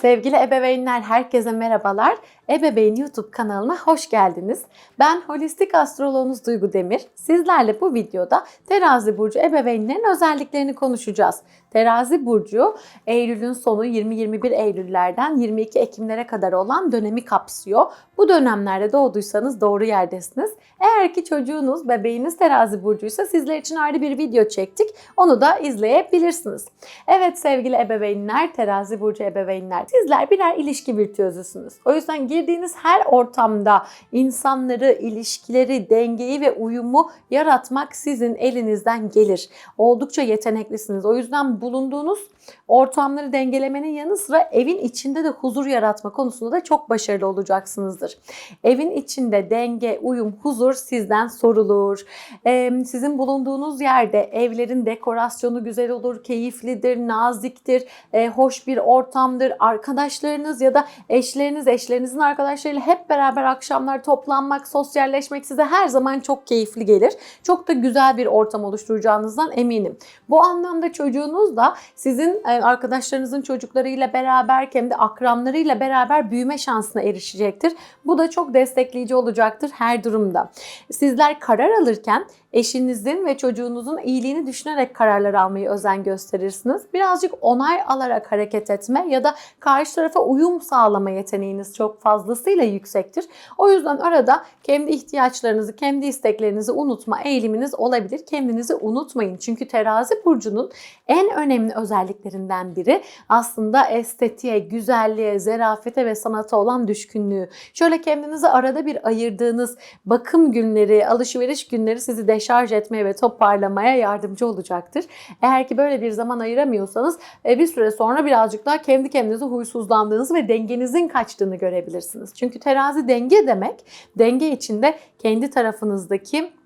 Sevgili ebeveynler herkese merhabalar. Ebeveyn YouTube kanalına hoş geldiniz. Ben holistik astroloğunuz Duygu Demir. Sizlerle bu videoda Terazi burcu ebeveynlerin özelliklerini konuşacağız. Terazi burcu Eylül'ün sonu 20-21 Eylül'lerden 22 Ekim'lere kadar olan dönemi kapsıyor. Bu dönemlerde doğduysanız doğru yerdesiniz. Eğer ki çocuğunuz, bebeğiniz terazi burcuysa sizler için ayrı bir video çektik. Onu da izleyebilirsiniz. Evet sevgili ebeveynler, terazi burcu ebeveynler. Sizler birer ilişki virtüözüsünüz. O yüzden girdiğiniz her ortamda insanları, ilişkileri, dengeyi ve uyumu yaratmak sizin elinizden gelir. Oldukça yeteneklisiniz. O yüzden bulunduğunuz ortamları dengelemenin yanı sıra evin içinde de huzur yaratma konusunda da çok başarılı olacaksınızdır. Evin içinde denge, uyum, huzur sizden sorulur. Ee, sizin bulunduğunuz yerde evlerin dekorasyonu güzel olur, keyiflidir, naziktir, e, hoş bir ortamdır. Arkadaşlarınız ya da eşleriniz, eşlerinizin arkadaşlarıyla hep beraber akşamlar toplanmak, sosyalleşmek size her zaman çok keyifli gelir. Çok da güzel bir ortam oluşturacağınızdan eminim. Bu anlamda çocuğunuz da sizin e, arkadaşlarınızın çocuklarıyla beraber hem de akranlarıyla beraber büyüme şansına erişecektir. Bu da çok destekleyici olacaktır her durumda. Sizler karar alırken eşinizin ve çocuğunuzun iyiliğini düşünerek kararlar almayı özen gösterirsiniz. Birazcık onay alarak hareket etme ya da karşı tarafa uyum sağlama yeteneğiniz çok fazlasıyla yüksektir. O yüzden arada kendi ihtiyaçlarınızı, kendi isteklerinizi unutma eğiliminiz olabilir. Kendinizi unutmayın. Çünkü terazi burcunun en önemli özelliklerinden biri aslında estetiğe, güzelliğe, zerafete ve sanata olan düşkünlüğü. Şöyle kendinizi arada bir ayırdığınız bakım günleri, alışveriş günleri sizi deşarj etmeye ve toparlamaya yardımcı olacaktır. Eğer ki böyle bir zaman ayıramıyorsanız e, bir süre sonra birazcık daha kendi kendinize huysuzlandığınızı ve dengenizin kaçtığını görebilirsiniz. Çünkü terazi denge demek. Denge içinde kendi tarafınızdaki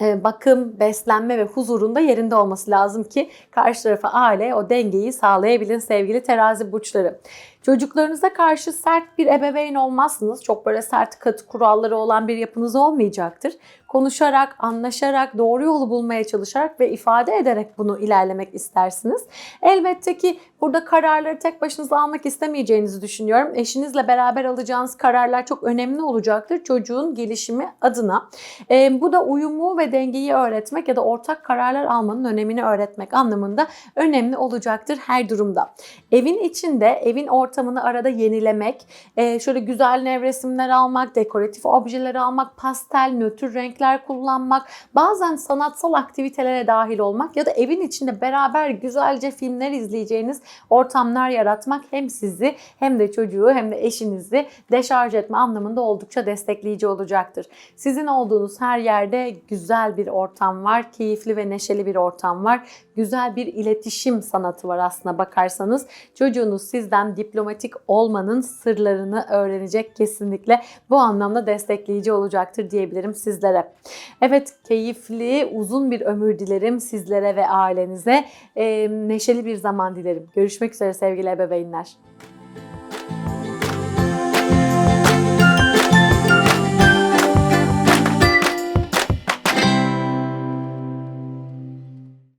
bakım, beslenme ve huzurun da yerinde olması lazım ki karşı tarafa aile o dengeyi sağlayabilin sevgili terazi burçları. Çocuklarınıza karşı sert bir ebeveyn olmazsınız. Çok böyle sert katı kuralları olan bir yapınız olmayacaktır. Konuşarak, anlaşarak, doğru yolu bulmaya çalışarak ve ifade ederek bunu ilerlemek istersiniz. Elbette ki burada kararları tek başınıza almak istemeyeceğinizi düşünüyorum. Eşinizle beraber alacağınız kararlar çok önemli olacaktır çocuğun gelişimi adına. E, bu da uyumu ve dengeyi öğretmek ya da ortak kararlar almanın önemini öğretmek anlamında önemli olacaktır her durumda. Evin içinde, evin ortamını arada yenilemek, e, şöyle güzel nevresimler almak, dekoratif objeler almak, pastel, nötr renkler kullanmak, bazen sanatsal aktivitelere dahil olmak ya da evin içinde beraber güzelce filmler izleyeceğiniz ortamlar yaratmak hem sizi hem de çocuğu hem de eşinizi deşarj etme anlamında oldukça destekleyici olacaktır. Sizin olduğunuz her yerde güzel bir ortam var, keyifli ve neşeli bir ortam var. Güzel bir iletişim sanatı var aslına bakarsanız. Çocuğunuz sizden diplomatik olmanın sırlarını öğrenecek kesinlikle. Bu anlamda destekleyici olacaktır diyebilirim sizlere. Evet keyifli, uzun bir ömür dilerim sizlere ve ailenize. Ee, neşeli bir zaman dilerim. Görüşmek üzere sevgili ebeveynler.